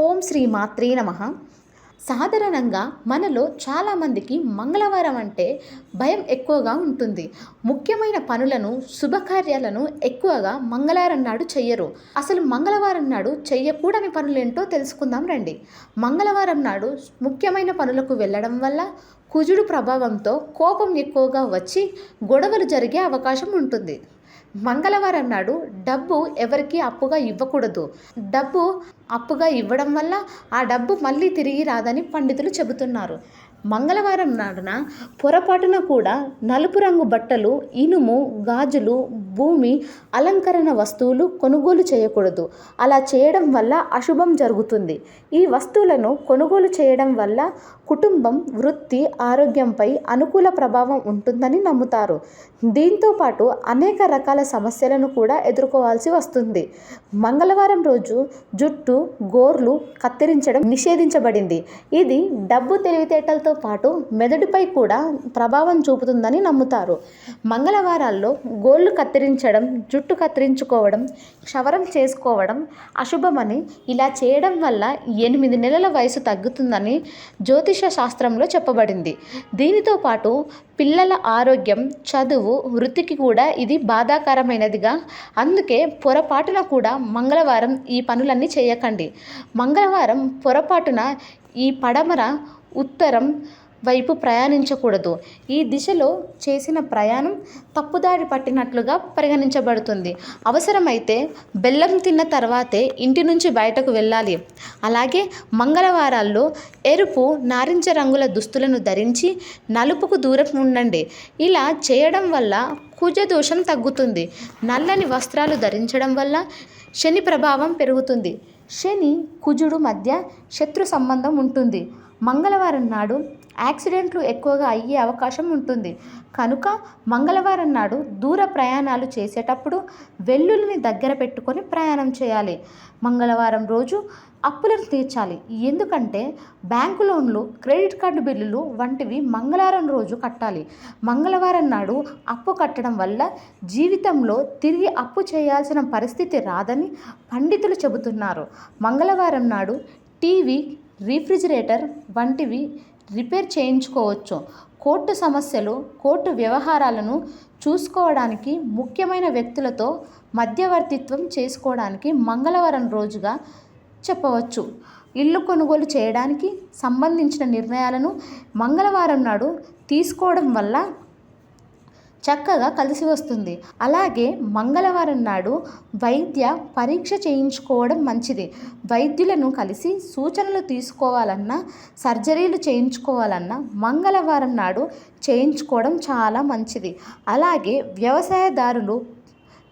ఓం శ్రీ మాత్రే నమ. సాధారణంగా మనలో చాలామందికి మంగళవారం అంటే భయం ఎక్కువగా ఉంటుంది. ముఖ్యమైన పనులను శుభకార్యాలను ఎక్కువగా మంగళవారం నాడు చెయ్యరు. అసలు మంగళవారం నాడు చెయ్యకూడని పనులేంటో తెలుసుకుందాం రండి. మంగళవారం నాడు ముఖ్యమైన పనులకు వెళ్ళడం వల్ల కుజుడు ప్రభావంతో కోపం ఎక్కువగా వచ్చి గొడవలు జరిగే అవకాశం ఉంటుంది. మంగళవారం నాడు డబ్బు ఎవరికి అప్పుగా ఇవ్వకూడదు. డబ్బు అప్పుగా ఇవ్వడం వల్ల ఆ డబ్బు మళ్ళీ తిరిగి రాదని పండితులు చెబుతున్నారు. మంగళవారం నాడున పొరపాటున కూడా నలుపు రంగు బట్టలు ఇనుము గాజులు భూమి అలంకరణ వస్తువులు కొనుగోలు చేయకూడదు. అలా చేయడం వల్ల అశుభం జరుగుతుంది. ఈ వస్తువులను కొనుగోలు చేయడం వల్ల కుటుంబం వృత్తి ఆరోగ్యంపై అనుకూల ప్రభావం ఉంటుందని నమ్ముతారు. దీంతో పాటు అనేక రకాల సమస్యలను కూడా ఎదుర్కోవాల్సి వస్తుంది. మంగళవారం రోజు జుట్టు గోర్లు కత్తిరించడం నిషేధించబడింది. ఇది డబ్బు తెలివితేటలతో పాటు మెదడుపై కూడా ప్రభావం చూపుతుందని నమ్ముతారు. మంగళవారాల్లో గోళ్ళు కత్తిరించడం జుట్టు కత్తిరించుకోవడం క్షవరం చేసుకోవడం అశుభమని ఇలా చేయడం వల్ల ఎనిమిది నెలల వయసు తగ్గుతుందని జ్యోతిష శాస్త్రంలో చెప్పబడింది. దీనితో పాటు పిల్లల ఆరోగ్యం చదువు వృత్తికి కూడా ఇది బాధాకరమైనదిగా అందుకే పొరపాటున కూడా మంగళవారం ఈ పనులన్నీ చేయకండి. మంగళవారం పొరపాటున ఈ పడమర ఉత్తరం వైపు ప్రయాణించకూడదు. ఈ దిశలో చేసిన ప్రయాణం తప్పుదారి పట్టినట్లుగా పరిగణించబడుతుంది. అవసరమైతే బెల్లం తిన్న తర్వాతే ఇంటి నుంచి బయటకు వెళ్ళాలి. అలాగే మంగళవారాల్లో ఎరుపు నారింజ రంగుల దుస్తులను ధరించి నలుపుకు దూరం ఉండండి. ఇలా చేయడం వల్ల కుజ దోషం తగ్గుతుంది. నల్లని వస్త్రాలు ధరించడం వల్ల శని ప్రభావం పెరుగుతుంది. శని కుజుడు మధ్య శత్రు సంబంధం ఉంటుంది. మంగళవారం నాడు యాక్సిడెంట్లు ఎక్కువగా అయ్యే అవకాశం ఉంటుంది. కనుక మంగళవారం నాడు దూర ప్రయాణాలు చేసేటప్పుడు వెల్లుల్లిని దగ్గర పెట్టుకొని ప్రయాణం చేయాలి. మంగళవారం రోజు అప్పులను తీర్చాలి. ఎందుకంటే బ్యాంకు లోన్లు క్రెడిట్ కార్డు బిల్లులు వంటివి మంగళవారం రోజు కట్టాలి. మంగళవారం నాడు అప్పు కట్టడం వల్ల జీవితంలో తిరిగి అప్పు చేయాల్సిన పరిస్థితి రాదని పండితులు చెబుతున్నారు. మంగళవారం నాడు టీవీ రిఫ్రిజిరేటర్ వంటివి రిపేర్ చేయించుకోవచ్చు. కోర్టు సమస్యలు కోర్టు వ్యవహారాలను చూసుకోవడానికి ముఖ్యమైన వ్యక్తులతో మధ్యవర్తిత్వం చేసుకోవడానికి మంగళవారం రోజుగా చెప్పవచ్చు. ఇల్లు కొనుగోలు చేయడానికి సంబంధించిన నిర్ణయాలను మంగళవారం నాడు తీసుకోవడం వల్ల చక్కగా కలిసి వస్తుంది. అలాగే మంగళవారం నాడు వైద్య పరీక్ష చేయించుకోవడం మంచిది. వైద్యులను కలిసి సూచనలు తీసుకోవాలన్నా సర్జరీలు చేయించుకోవాలన్నా మంగళవారం నాడు చేయించుకోవడం చాలా మంచిది. అలాగే వ్యవసాయదారులు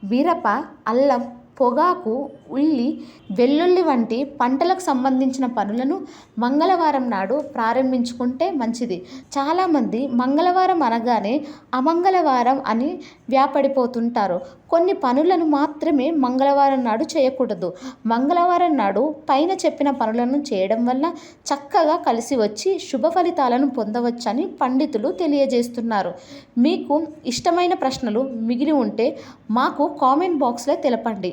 మిరప అల్లం పొగాకు ఉల్లి వెల్లుల్లి వంటి పంటలకు సంబంధించిన పనులను మంగళవారం నాడు ప్రారంభించుకుంటే మంచిది. చాలామంది మంగళవారం అనగానే అమంగళవారం అని వ్యాపడిపోతుంటారు. కొన్ని పనులను మాత్రమే మంగళవారం నాడు చేయకూడదు. మంగళవారం నాడు పైన చెప్పిన పనులను చేయడం వల్ల చక్కగా కలిసి వచ్చి శుభ ఫలితాలను పొందవచ్చని పండితులు తెలియజేస్తున్నారు. మీకు ఇష్టమైన ప్రశ్నలు మిగిలి ఉంటే మాకు కామెంట్ బాక్స్లో తెలపండి.